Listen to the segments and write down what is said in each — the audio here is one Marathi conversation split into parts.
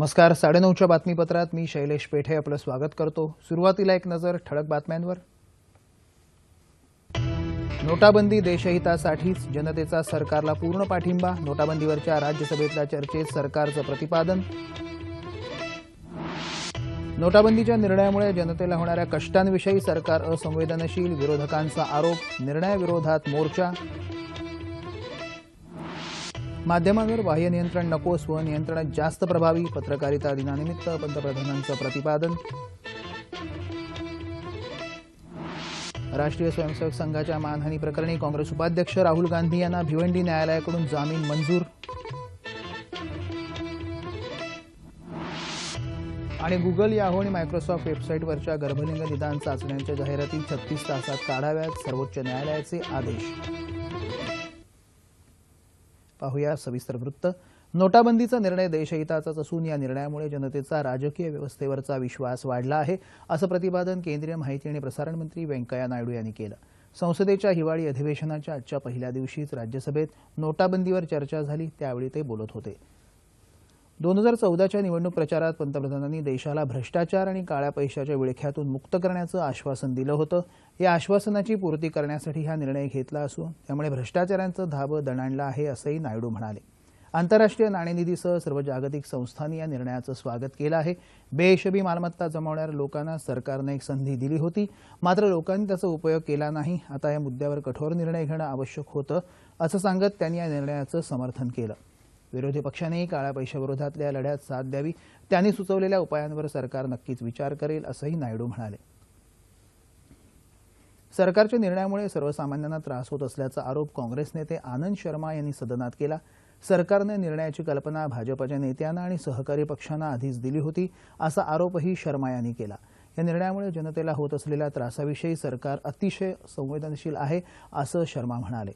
नमस्कार साडेनऊच्या बातमीपत्रात मी शैलेश पेठे आपलं स्वागत करतो. सुरुवातीला एक नजर ठळक बातम्यांवर. नोटाबंदी देशहितासाठीच जनतेचा सरकारला पूर्ण पाठिंबा नोटाबंदीवरच्या राज्यसभेतल्या चर्चेत सरकारचं प्रतिपादन. नोटाबंदीच्या निर्णयामुळे जनतेला होणाऱ्या कष्टांविषयी सरकार असंवेदनशील विरोधकांचा आरोप निर्णयाविरोधात मोर्चा. माध्यमांवर बाह्य नियंत्रण नको स्वनियंत्रणात जास्त प्रभावी पत्रकारिता दिनानिमित्त पंतप्रधानांचं प्रतिपादन. राष्ट्रीय स्वयंसेवक संघाच्या मानहानी प्रकरणी काँग्रेस उपाध्यक्ष राहुल गांधी यांना भिवंडी न्यायालयाकडून जामीन मंजूर. आणि गुगल याहो आणि मायक्रोसॉफ्ट वेबसाईटवरच्या गर्भलिंग निदान चाचण्यांच्या जाहिराती छत्तीस तासात काढाव्यात सर्वोच्च न्यायालयाचे आदेश. पाहूया सविस्तर वृत्त. नोटाबंदीचा निर्णय देशहिताचाच असून या निर्णयामुळे जनतेचा राजकीय व्यवस्थेवरचा विश्वास वाढला आहे असं प्रतिपादन केंद्रीय माहिती आणि प्रसारण मंत्री व्यंकय्या नायडू यांनी केलं. संसदेच्या हिवाळी अधिवेशनाच्या आजच्या पहिल्या दिवशीच राज्यसभेत नोटाबंदीवर चर्चा झाली त्यावेळी ते बोलत होते. दोन हजार चौदाच्या निवडणूक प्रचारात पंतप्रधानांनी देशाला भ्रष्टाचार आणि काळ्या पैशाच्या विळख्यातून मुक्त करण्याचं आश्वासन दिलं होतं. या आश्वासनाची पूर्ती करण्यासाठी हा निर्णय घेतला असून त्यामुळे भ्रष्टाचारांचं धाबं दणाणलं आहे असंही नायडू म्हणाले. आंतरराष्ट्रीय नाणेनिधीसह सर्व जागतिक संस्थांनी या निर्णयाचं स्वागत केलं आहे. बेहिशोबी मालमत्ता जमावणाऱ्या लोकांना सरकारनं एक संधी दिली होती. मात्र लोकांनी त्याचा उपयोग केला नाही. आता या मुद्द्यावर कठोर निर्णय घेणं आवश्यक होतं असं सांगत त्यांनी या निर्णयाचं समर्थन केलं. विरोधी पक्षानेही काळ्या पैशाविरोधातल्या लढ्यात साथ द्यावी त्यांनी सुचवलेल्या उपायांवर सरकार नक्कीच विचार करेल असंही नायडू म्हणाले. सरकारच्या निर्णयामुळे सर्वसामान्यांना त्रास होत असल्याचा आरोप काँग्रेस नेते आनंद शर्मा यांनी सदनात केला. सरकारने निर्णयाची कल्पना भाजपच्या नेत्यांना आणि सहकारी पक्षांना आधीच दिली होती असा आरोपही शर्मा यांनी केला. या निर्णयामुळे जनतेला होत असलेल्या त्रासाविषयी सरकार अतिशय संवेदनशील आहे असं शर्मा म्हणाले.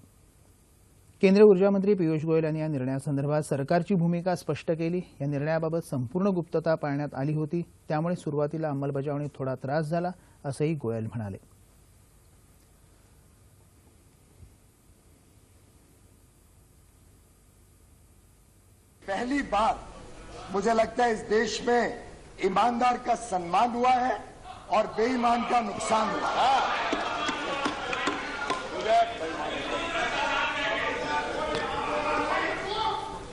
केंद्रीय ऊर्जामंत्री पियुष गोयल यांनी या निर्णयासंदर्भात सरकारची भूमिका स्पष्ट केली. या निर्णयाबाबत संपूर्ण गुप्तता पाळण्यात आली होती. त्यामुळे सुरुवातीला अंमलबजावणीत थोडा त्रास झाला असंही गोयल म्हणाले. पहली बार मुझे लगता है इस देश में ईमानदार का सम्मान हुआ है और बेईमान का नुकसान हुआ है।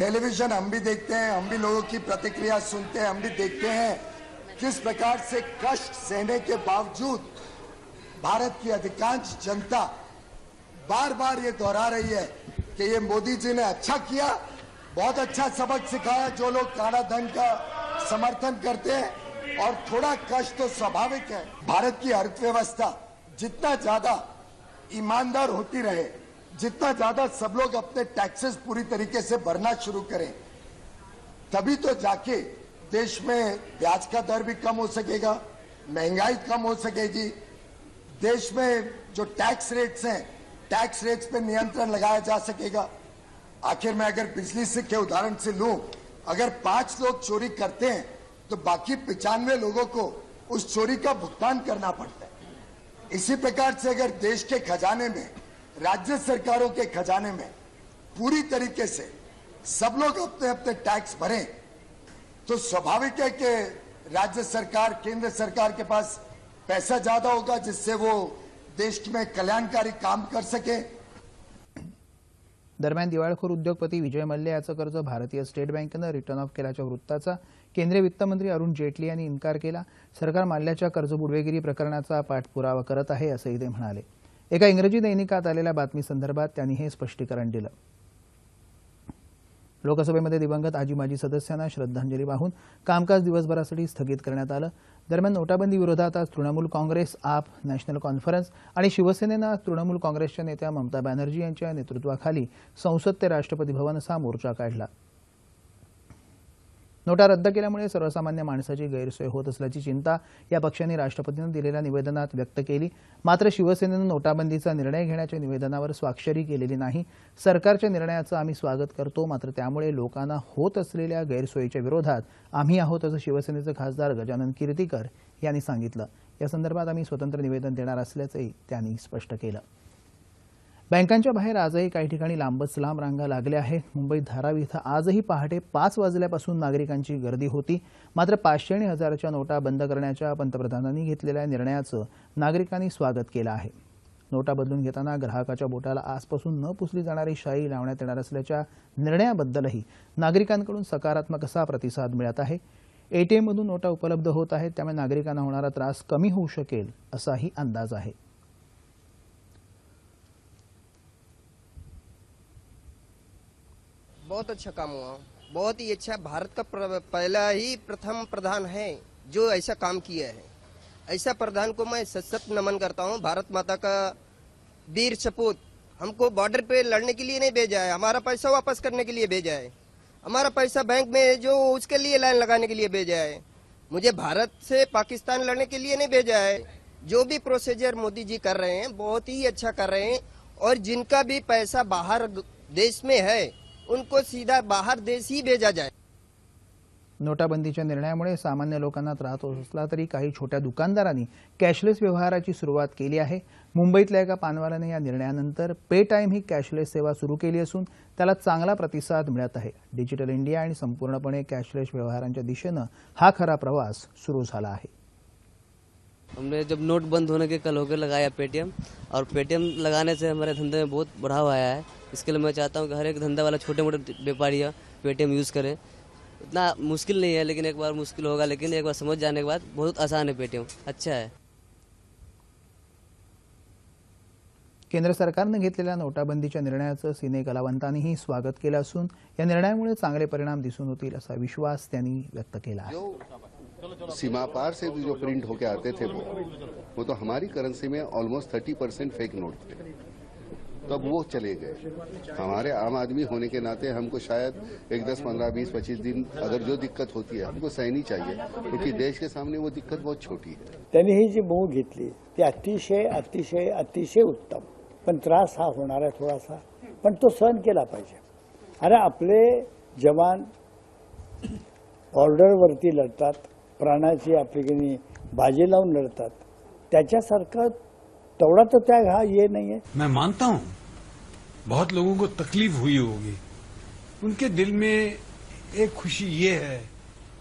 टेलीविज़न हम भी देखते हैं, हम भी लोगों की प्रतिक्रिया सुनते हैं, हम भी देखते हैं। किस प्रकार से कष्ट सहने के बावजूद भारत की अधिकांश जनता बार बार ये दोहरा रही है कि ये मोदी जी ने अच्छा किया, बहुत अच्छा सबक सिखाया जो लोग काला धन का समर्थन करते हैं, और थोड़ा कष्ट तो स्वाभाविक है। भारत की अर्थव्यवस्था जितना ज़्यादा ईमानदार होती रहे जितना ज़्यादा सब लोग अपने टैक्सेस पूरी तरीके से भरना शुरू करें, तभी तो जाके देश में ब्याज का दर भी कम हो सकेगा, महँगाई कम हो सकेगी। देश में जो टैक्स रेट्स हैं टैक्स रेट्स पे नियंत्रण लगाया जा सकेगा। आखिर मैं अगर बिजली से के उदाहरण से लूँ, अगर पाँच लोग चोरी करते हैं तो बाकी पिचानवे लोगों को उस चोरी का भुगतान करना पड़ता है। इसी प्रकार से अगर देश के खजाने में राज्य सरकारों के खजाने में पूरी तरीके से सब लोग अपने अपने टैक्स भरें तो स्वाभाविक है कि राज्य सरकार केंद्र सरकार के पास पैसा ज्यादा होगा जिससे वो देश में कल्याणकारी काम कर सके। दरम्यान दिवाळखोर उद्योगपती विजय मल्ले याचं कर्ज भारतीय स्टेट बँकेनं रिटर्न ऑफ केल्याच्या वृत्ताचा केंद्रीय वित्तमंत्री अरुण जेटली यांनी इन्कार केला. सरकार माल्ल्याच्या कर्ज बुडवेगिरी प्रकरणाचा पाठपुरावा करत आहे असंही ते म्हणाले. एका इंग्रजी दैनिकात आलेल्या बातमीसंदर्भात त्यांनी हे स्पष्टीकरण दिलं. लोकसभेमध्ये दिवंगत आजी माजी सदस्यांना श्रद्धांजली वाहून कामकाज दिवसभरासाठी स्थगित करण्यात आलं. दरम्यान नोटाबंदी विरोधात आज तृणमूल काँग्रेस आप नॅशनल कॉन्फरन्स आणि शिवसेनेनं आज तृणमूल काँग्रेसच्या नेत्या ममता बॅनर्जी यांच्या नेतृत्वाखाली संसद ते राष्ट्रपती भवन असा मोर्चा काढला. नोटा रद्द केल्यामुळे सर्वसामान्य माणसाची गैरसोय होत असल्याची चिंता या पक्षांनी राष्ट्रपतींना दिलेल्या निवेदनात व्यक्त केली. मात्र शिवसेनेनं नोटाबंदीचा निर्णय घेण्याच्या निवेदनावर स्वाक्षरी केलेली नाही. सरकारच्या निर्णयाचं आम्ही स्वागत करतो मात्र त्यामुळे लोकांना होत असलेल्या गैरसोयीच्या विरोधात आम्ही आहोत असं शिवसेनेचे खासदार गजानन कीर्तीकर यांनी सांगितलं. या संदर्भात आम्ही स्वतंत्र निवेदन देणार असल्याचंही त्यांनी स्पष्ट केलं. बँकांच्या बाहेर आजही काही ठिकाणी लांबच लांब रांगा लागल्या आहेत. मुंबईत धारावी इथं आजही पहाटे पाच वाजल्यापासून नागरिकांची गर्दी होती. मात्र पाचशे आणि हजाराच्या नोटा बंद करण्याच्या पंतप्रधानांनी घेतलेल्या निर्णयाचं नागरिकांनी स्वागत केलं आहे. नोटा बदलून घेताना ग्राहकाच्या बोटाला आजपासून न पुसली जाणारी शाई लावण्यात येणार असल्याच्या निर्णयाबद्दलही नागरिकांकडून सकारात्मक असा प्रतिसाद मिळत आहे. एटीएममधून नोटा उपलब्ध होत आहेत त्यामुळे नागरिकांना होणारा त्रास कमी होऊ शकेल असाही अंदाज आहे. बहुत अच्छा काम हुआ। बहुत ही अच्छा। भारत का पहला ही प्रथम प्रधान है जो ऐसा काम किया है। ऐसा प्रधान को मैं सत नमन करता हूँ। भारत माता का वीर सपूत हमको बॉर्डर पे लड़ने के लिए नहीं भेजा है। हमारा पैसा वापस करने के लिए भेजा है। हमारा पैसा बैंक में जो उसके लिए लाइन लगाने के लिए भेजा है। मुझे भारत से पाकिस्तान लड़ने के लिए नहीं भेजा है। जो भी प्रोसीजर मोदी जी कर रहे हैं, बहुत ही अच्छा कर रहे हैं। और जिनका भी पैसा बाहर देश में है उनको सीधा बाहर देश ही भेजा जाए। नोटाबंदीच्या निर्णयामुळे सामान्य लोकांना त्रास होत असला तरी काही छोट्या दुकानदारांनी कॅशलेस व्यवहाराची सुरुवात केली आहे. मुंबईतल्या एका पानवाल्याने या निर्णयानंतर पे टाईम ही कॅशलेस सेवा सुरू केली असून त्याला चांगला प्रतिसाद मिळत आहे. डिजिटल इंडिया आणि संपूर्णपणे कॅशलेस व्यवहारांच्या दिशेनं हा खरा प्रवास सुरू झाला आहे. हमने जब नोट बंद होने के कल होकर लगाया पेटीएम और पेटीएम लगाने से हमारे धंधे में बहुत बढ़ावा आया है। इसके लिए मैं चाहता हूँ कि हर एक धंधा वाला छोटे मोटे व्यापारी पेटीएम यूज़ करें। इतना मुश्किल नहीं है लेकिन एक बार मुश्किल होगा लेकिन एक बार समझ जाने के बाद बहुत आसान है पेटीएम। अच्छा है। केंद्र सरकारनं घेतलेल्या नोटाबंदीच्या निर्णयाचं सिने कलावंतांनीही स्वागत केलं असून या निर्णयामुळे चांगले परिणाम दिसून होतील असा विश्वास त्यांनी व्यक्त केला सीमा पार से जो प्रिंट होके आते थे वो वो तो हमारी करेंसी में almost thirty percent fake note थे। तो अब वो चले गए। हमारे आम आदमी होने के नाते हमको शायद एक दस पंद्रह बीस पच्चीस दिन अगर जो दिक्कत होती है हमको सहनी चाहिए क्योंकि देश के सामने वो दिक्कत बहुत छोटी है। त्यांनी ही जी मूव घेतली ती अतिशय अतिशय अतिशय उत्तम. पण त्रास हा होणार आहे थोडासा. पण तो सहन केला पाहिजे. अरे आपले जवान ऑर्डरवरती लढतात प्राणाची आपली बाजी लावून लढतात त्याच्यासारखं तेवढा तो त्याग हा? ये नहीं है। मैं मानता हूँ बहुत लोगों को तकलीफ़ हुई होगी। उनके दिल में एक खुशी ये है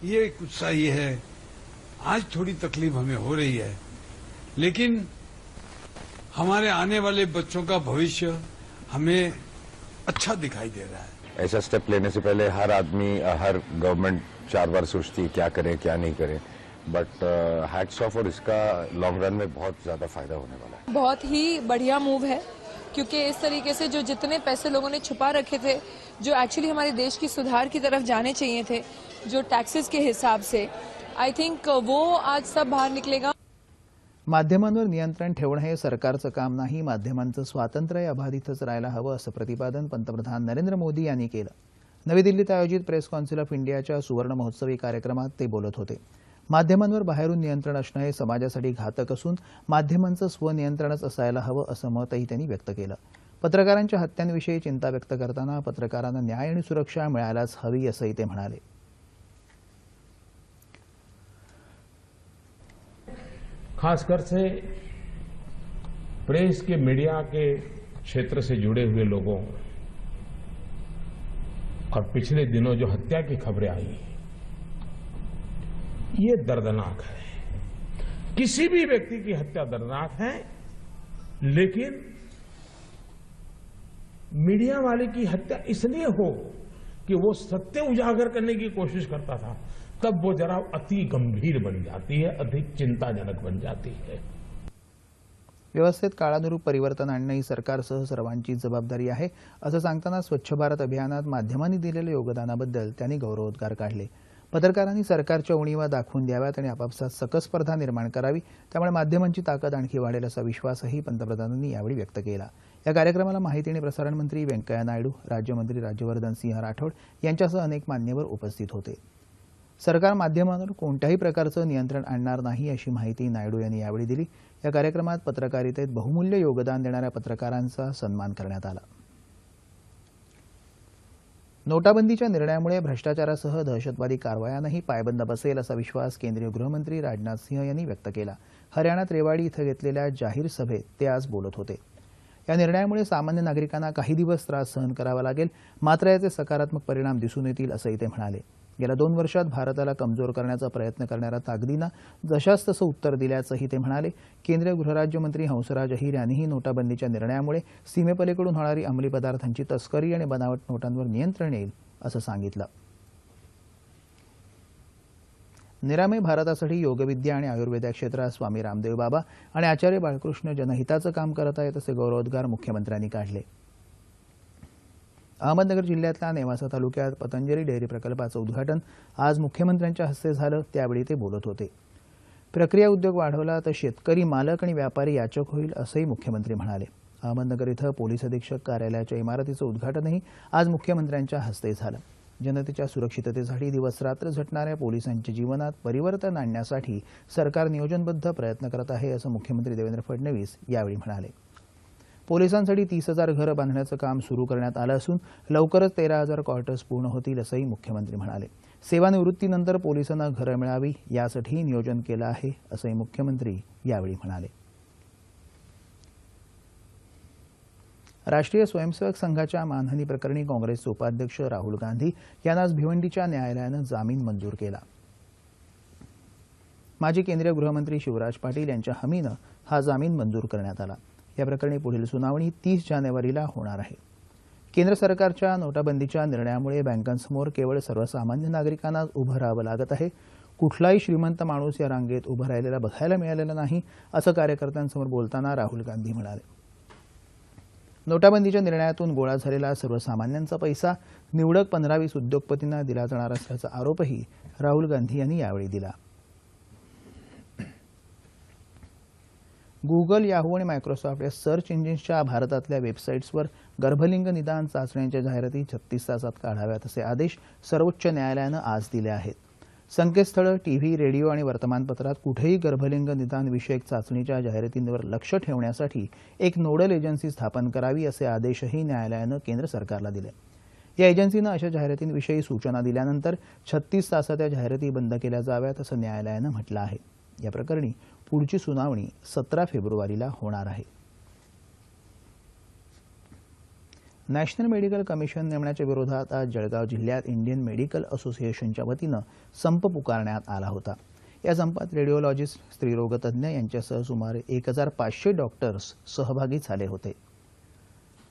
ये एक उत्साह ये है आज थोड़ी तकलीफ़ हमें हो रही है। लेकिन हमारे आने वाले बच्चों का भविष्य हमें अच्छा दिखाई दे रहा है। ऐसा स्टेप लेने से पहले हर आदमी हर गवर्नमेंट चार बार सोचती है क्या करें क्या नहीं करें। बट हैट्स ऑफ़ और इसका लॉन्ग रन में बहुत ज़्यादा फ़ायदा होने वाला है। बहुत ही बढ़िया मूव है क्योंकि इस तरीके से जो जितने पैसे लोगों ने छुपा रखे थे जो एक्चुअली हमारे देश की सुधार की तरफ़ जाने चाहिए थे जो टैक्सेस के हिसाब से आई थिंक वो आज सब बाहर निकलेगा। माध्यमांवर नियंत्रण ठेवणं हे सरकारचं काम नाही माध्यमांचं स्वातंत्र्य अबाधितच राहायला हवं असं प्रतिपादन पंतप्रधान नरेंद्र मोदी यांनी केलं. नवी दिल्लीत आयोजित प्रेस कौन्सिल ऑफ़ इंडियाच्या सुवर्ण महोत्सवी कार्यक्रमात ते बोलत होते. माध्यमांवर बाहेरून नियंत्रण असणं हे समाजासाठी घातक असून माध्यमांचं स्वनियंत्रणच असायला हवं असं मतही त्यांनी व्यक्त केलं. पत्रकारांच्या हत्यांविषयी चिंता व्यक्त करताना पत्रकारांना न्याय आणि सुरक्षा मिळायलाच हवी असंही ते म्हणाले. खासकर से प्रेस के मीडिया के क्षेत्र से जुड़े हुए लोगों और पिछले दिनों जो हत्या की खबरें आई ये दर्दनाक है। किसी भी व्यक्ति की हत्या दर्दनाक है, लेकिन मीडिया वाले की हत्या इसलिए हो कि वो सत्य उजागर करने की कोशिश करता था, तब वो जरा अति गंभीर बन जाती है, अधिक चिंताजनक बन जाती है। व्यवस्थेत काळानुरूप परिवर्तन आणणं ही सरकारसह सर्वांची जबाबदारी आहे, असं सांगताना स्वच्छ भारत अभियानात माध्यमांनी दिलेल्या योगदानाबद्दल त्यांनी गौरवोद्गार काढले. पत्रकारांनी सरकारच्या उणीवा दाखवून द्याव्यात आणि आपापसात सकस स्पर्धा निर्माण करावी त्यामुळे माध्यमांची ताकद आणखी वाढेल असा विश्वासही पंतप्रधानांनी यावेळी व्यक्त केला. या कार्यक्रमाला माहिती आणि प्रसारण मंत्री व्यंकय्या नायडू राज्यमंत्री राज्यवर्धन सिंह राठोड यांच्यासह अनेक मान्यवर उपस्थित होते. सरकार माध्यमांवर कोणत्याही प्रकारचं नियंत्रण आणणार नाही अशी माहिती नायडू यांनी यावेळी दिली. या कार्यक्रमात पत्रकारितेत बहुमूल्य योगदान देणाऱ्या पत्रकारांचा सन्मान करण्यात आला. नोटाबंदीच्या निर्णयामुळे भ्रष्टाचारासह दहशतवादी कारवायांनाही पायबंद बसेल असा विश्वास केंद्रीय गृहमंत्री राजनाथ सिंह यांनी व्यक्त केला. हरियाणात रेवाडी इथं घेतलेल्या जाहीर सभेत ते आज बोलत होते. या निर्णयामुळे सामान्य नागरिकांना काही दिवस त्रास सहन करावा लागेल मात्र याचे सकारात्मक परिणाम दिसून येतील असंही ते म्हणाले. गेल्या दोन वर्षात भारताला कमजोर करण्याचा प्रयत्न करणाऱ्या ताकदींना जशास तसं उत्तर दिल्याचंही ते म्हणाले. केंद्रीय गृहराज्यमंत्री हंसराज अहिर यांनीही नोटाबंदीच्या निर्णयामुळे सीमेपलीकडून होणारी अंमली पदार्थांची तस्करी आणि बनावट नोटांवर नियंत्रण येईल असं सांगितलं. निरामय भारतासाठी योगविद्या आणि आयुर्वेदा क्षेत्रात स्वामी रामदेव बाबा आणि आचार्य बाळकृष्ण जनहिताचं काम करत आहेत असे गौरवोद्गार मुख्यमंत्र्यांनी काढले. अहमदनगर जिल्ह्यातल्या नेवासा तालुक्यात पतंजली डेअरी प्रकल्पाचं उद्घाटन आज मुख्यमंत्र्यांच्या हस्ते झालं त्यावेळी ते बोलत होते. प्रक्रिया उद्योग वाढवला तर शेतकरी मालक आणि व्यापारी याचक होईल असंही मुख्यमंत्री म्हणाले. अहमदनगर इथं पोलीस अधीक्षक कार्यालयाच्या इमारतीचं उद्घाटनही आज मुख्यमंत्र्यांच्या हस्ते झालं. जनतेच्या सुरक्षिततेसाठी दिवसरात्र झटणाऱ्या पोलिसांच्या जीवनात परिवर्तन आणण्यासाठी सरकार नियोजनबद्ध प्रयत्न करत आहे असं मुख्यमंत्री देवेंद्र फडणवीस यावेळी म्हणाले. पोलिसांसाठी तीस हजार घरं बांधण्याचं काम सुरू करण्यात आलं असून लवकरच तेरा हजार क्वार्टर्स पूर्ण होतील असंही मुख्यमंत्री म्हणाले. सेवानिवृत्तीनंतर पोलिसांना घरं मिळावी यासाठीही नियोजन केलं आहे असंही मुख्यमंत्री यावेळी म्हणाले. राष्ट्रीय स्वयंसेवक संघाच्या मानहानी प्रकरणी काँग्रेसचे उपाध्यक्ष राहुल गांधी यांना आज भिवंडीच्या न्यायालयानं जामीन मंजूर केला. माजी केंद्रीय गृहमंत्री शिवराज पाटील यांच्या हमीनं हा जामीन मंजूर करण्यात आला. या प्रकरणी पुढील सुनावणी तीस जानेवारीला होणार आहे. केंद्र सरकारच्या नोटाबंदीच्या निर्णयामुळे बँकांसमोर केवळ सर्वसामान्य नागरिकांना उभं राहावं लागत आहे. कुठलाही श्रीमंत माणूस या रांगेत उभं राहिलेला बघायला मिळालेला नाही असं कार्यकर्त्यांसमोर बोलताना राहुल गांधी म्हणाले. नोटाबंदीच्या निर्णयातून गोळा झालेला सर्वसामान्यांचा पैसा निवडक पंधरा वीस उद्योगपतींना दिला जाणार असल्याचा आरोपही राहुल गांधी यांनी यावेळी दिला. गुगल याहू आणि मायक्रोसॉफ्ट या सर्च इंजिन्सच्या भारतातल्या वेबसाईट्सवर गर्भलिंग निदान चाचण्यांच्या जाहिराती छत्तीस तासात काढाव्यात असे आदेश सर्वोच्च न्यायालयानं आज दिले आहेत. संकेतस्थळं टीव्ही रेडिओ आणि वर्तमानपत्रात कुठेही गर्भलिंग निदान विषयक चाचणीच्या जाहिरातींवर लक्ष ठेवण्यासाठी एक नोडल एजन्सी स्थापन करावी असे आदेशही न्यायालयानं केंद्र सरकारला दिले. या एजन्सीनं अशा जाहिरातींविषयी सूचना दिल्यानंतर छत्तीस तासात या जाहिराती बंद केल्या जाव्यात असं न्यायालयानं म्हटलं आहे. या प्रकरणी पुढची सुनावणी सतरा फेब्रुवारीला होणार आहे. नॅशनल मेडिकल कमिशन नेमण्याच्या विरोधात आज जळगाव जिल्ह्यात इंडियन मेडिकल असोसिएशनच्या वतीनं संप पुकारण्यात आला होता. या संपात रेडिओलॉजिस्ट स्त्रीरोगतज्ञ यांच्यासह सुमारे एक हजार पाचशे डॉक्टर्स सहभागी झाले होते.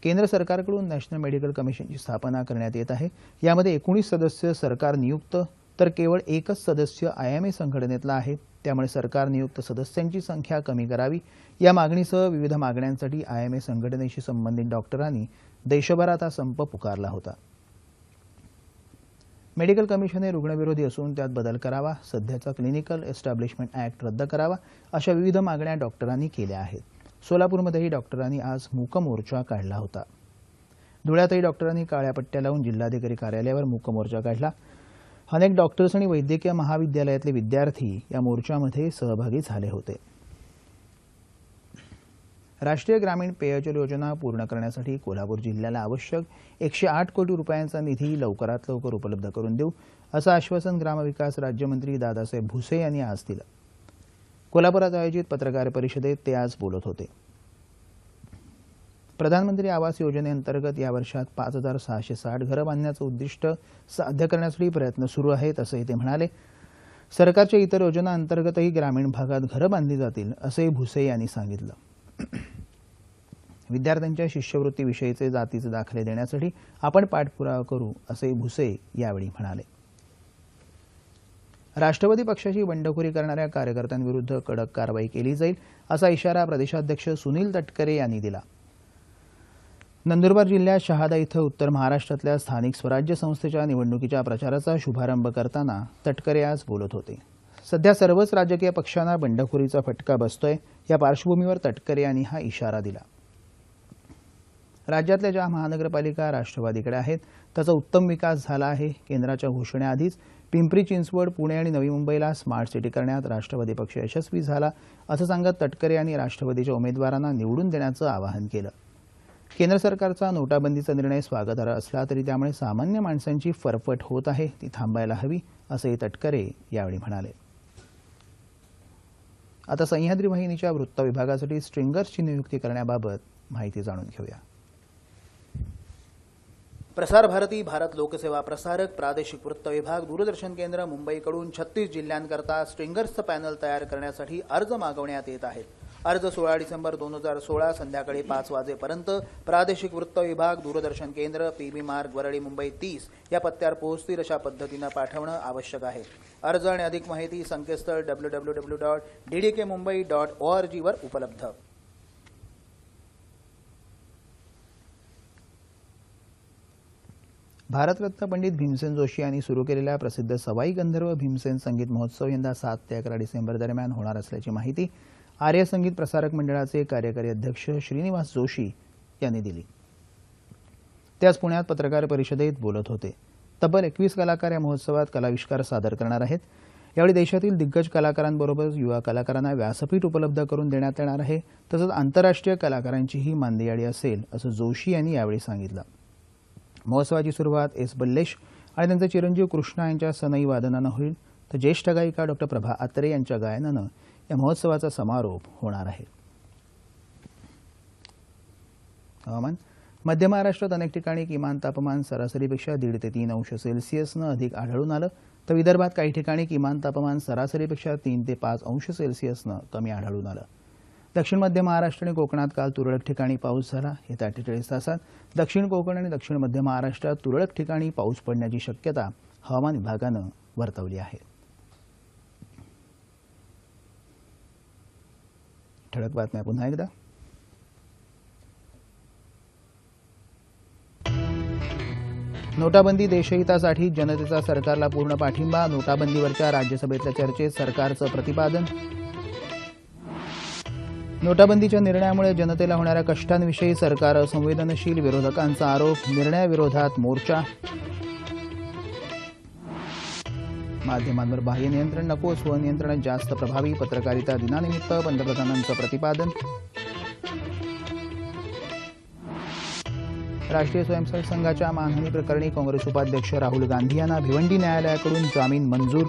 केंद्र सरकारकडून नॅशनल मेडिकल कमिशनची स्थापना करण्यात येत आहे. यामध्ये एकोणीस सदस्य सरकार नियुक्त तर केवळ एकच सदस्य आय एम ए संघटनेतला आहे. त्यामुळे सरकार नियुक्त सदस्यांची संख्या कमी करावी. या मागणीसह विविध मागण्यांसाठी आय एम ए संघटनेशी संबंधित डॉक्टरांनी देशभरात हा संप पुकारला होता. मेडिकल कमिशन हे रुग्णविरोधी असून त्यात बदल करावा सध्याचा क्लिनिकल एस्टॅब्लिशमेंट ऍक्ट रद्द करावा अशा विविध मागण्या डॉक्टरांनी केल्या आहेत. सोलापूरमध्येही डॉक्टरांनी आज मूकमोर्चा काढला होता. धुळ्यातही डॉक्टरांनी काळ्या पट्ट्या लावून जिल्हाधिकारी कार्यालयावर मूकमोर्चा काढला. अनेक डॉक्टर्स आणि वैद्यकीय महाविद्यालयातले विद्यार्थी या मोर्चामध्ये सहभागी झाले होते. राष्ट्रीय ग्रामीण पेयजल योजना पूर्ण करण्यासाठी कोल्हापूर जिल्ह्याला आवश्यक एकशे आठ कोटी रुपयांचा निधी लवकरात लवकर उपलब्ध करून देऊ असं आश्वासन ग्रामविकास राज्यमंत्री दादासाहेब भुसे यांनी आज दिलं. कोल्हापुरात आयोजित पत्रकार परिषदेत ते आज बोलत होते. प्रधानमंत्री आवास योजनेअंतर्गत या वर्षात पाच हजार सहाशे साठ घरं बांधण्याचं उद्दिष्ट साध्य करण्यासाठी प्रयत्न सुरू आहेत असंही ते म्हणाले. सरकारच्या इतर योजनांतर्गतही ग्रामीण भागात घरं बांधली जातील असंही भुसे यांनी सांगितलं. विद्यार्थ्यांच्या शिष्यवृत्तीविषयीचे जातीचे दाखले देण्यासाठी आपण पाठपुरावा करू असंही भुसे यावेळी म्हणाले. राष्ट्रवादी पक्षाची बंडखोरी करणाऱ्या कार्यकर्त्यांविरुद्ध कडक कारवाई केली जाईल असा इशारा प्रदेशाध्यक्ष सुनील तटकरे यांनी दिला. नंदुरबार जिल्ह्यात शहादा इथं उत्तर महाराष्ट्रातल्या स्थानिक स्वराज्य संस्थेच्या निवडणुकीच्या प्रचाराचा शुभारंभ करताना तटकरे आज बोलत होते. सध्या सर्वच राजकीय पक्षांना बंडखोरीचा फटका बसतोय. या पार्श्वभूमीवर तटकरे यांनी हा इशारा दिला. राज्यातल्या ज्या महानगरपालिका राष्ट्रवादीकडे आहेत त्याचा उत्तम विकास झाला आहे. केंद्राच्या घोषणेआधीच पिंपरी चिंचवड पुणे आणि नवी मुंबईला स्मार्ट सिटी करण्यात राष्ट्रवादी पक्ष यशस्वी झाला असं सांगत तटकरे यांनी राष्ट्रवादीच्या उमेदवारांना निवडून देण्याचं आवाहन केलं. केंद्र सरकारचा नोटाबंदीचा निर्णय स्वागतार्ह असला तरी त्यामुळे सामान्य माणसांची फरफट होत आहे ती थांबायला हवी असंही तटकरे यावेळी म्हणाले. आता सह्याद्री वाहिनीच्या वृत्त विभागासाठी स्ट्रिंगर्सची नियुक्ती करण्याबाबत माहिती जाणून घेऊया. प्रसार भारती भारत लोकसेवा प्रसारक प्रादेशिक वृत्त विभाग दूरदर्शन केंद्र मुंबईकडून छत्तीस जिल्ह्यांकरता स्ट्रिंगर्सचं पॅनल तयार करण्यासाठी अर्ज मागवण्यात येत आहेत. अर्ज सोळा डिसेंबर दोन हजार सोळा संध्याकाळी पाच वाजेपर्यंत प्रादेशिक वृत्त विभाग दूरदर्शन केंद्र पीबी मार्ग वरळी मुंबई तीस या पत्त्यावर पोहोचतील अशा पद्धतीनं पाठवणं आवश्यक आहे. अर्ज आणि अधिक माहिती संकेतस्थळ W W W dot DDK Mumbai dot O R जीवर उपलब्ध. भारतरत्न पंडित भीमसेन जोशी यांनी सुरू केलेल्या प्रसिद्ध सवाई गंधर्व भीमसेन संगीत महोत्सव यंदा सात ते अकरा डिसेंबर दरम्यान होणार असल्याची माहिती आर्य संगीत प्रसारक मंडळाचे कार्यकारी अध्यक्ष श्रीनिवास जोशी यांनी दिली. ते आज पुण्यात पत्रकार परिषदेत बोलत होते. तब्बल एकवीस कलाकार या महोत्सवात कलाविष्कार सादर करणार आहेत. यावेळी देशातील दिग्गज कलाकारांबरोबर युवा कलाकारांना व्यासपीठ उपलब्ध करून देण्यात येणार आहे तसंच आंतरराष्ट्रीय कलाकारांचीही मांदियाळी असेल असं जोशी यांनी यावेळी सांगितलं. महोत्सवाची सुरुवात एस बल्लेश आणि त्यांचे चिरंजीव कृष्णा यांच्या सनई वादनानं होईल तर ज्येष्ठ गायिका डॉक्टर प्रभा आत्रे यांच्या गायनानं या महोत्सवाचा समारोप होणार आहे. हवामान. मध्य महाराष्ट्रात अनेक ठिकाणी किमान तापमान सरासरीपेक्षा दीड ते तीन अंश सेल्सिअसनं अधिक आढळून आलं. तर विदर्भात काही ठिकाणी किमान तापमान सरासरीपेक्षा तीन ते पाच अंश सेल्सिअसनं कमी आढळून आलं. दक्षिण मध्य महाराष्ट्र आणि कोकणात काल तुरळक ठिकाणी पाऊस झाला. येत्या अठ्ठेचाळीस तासात दक्षिण कोकण आणि दक्षिण मध्य महाराष्ट्रात तुरळक ठिकाणी पाऊस पडण्याची शक्यता हवामान विभागानं वर्तवली आहे. ठळक बातम्या पुन्हा एकदा. नोटाबंदी देशहितासाठी जनतेचा सरकारला पूर्ण पाठिंबा नोटाबंदीवरच्या राज्यसभेतल्या चर्चेत सरकारचं प्रतिपादन. नोटाबंदीच्या निर्णयामुळे जनतेला होणाऱ्या कष्टांविषयी सरकार संवेदनशील विरोधकांचा आरोप निर्णयाविरोधात मोर्चा. माध्यमांवर बाह्य नियंत्रण नको स्वनियंत्रण जास्त प्रभावी पत्रकारिता दिनानिमित्त पंतप्रधानांचं प्रतिपादन. राष्ट्रीय स्वयंसेवक संघाच्या मानहानी प्रकरणी काँग्रेस उपाध्यक्ष राहुल गांधी यांना भिवंडी न्यायालयाकडून जामीन मंजूर.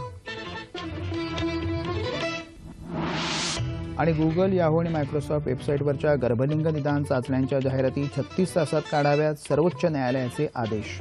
आणि गुगल याहू आणि मायक्रोसॉफ्ट वेबसाईटवरच्या गर्भलिंग निदान चाचण्यांच्या जाहिराती छत्तीस तासात काढाव्यात सर्वोच्च न्यायालयाचे आदेश.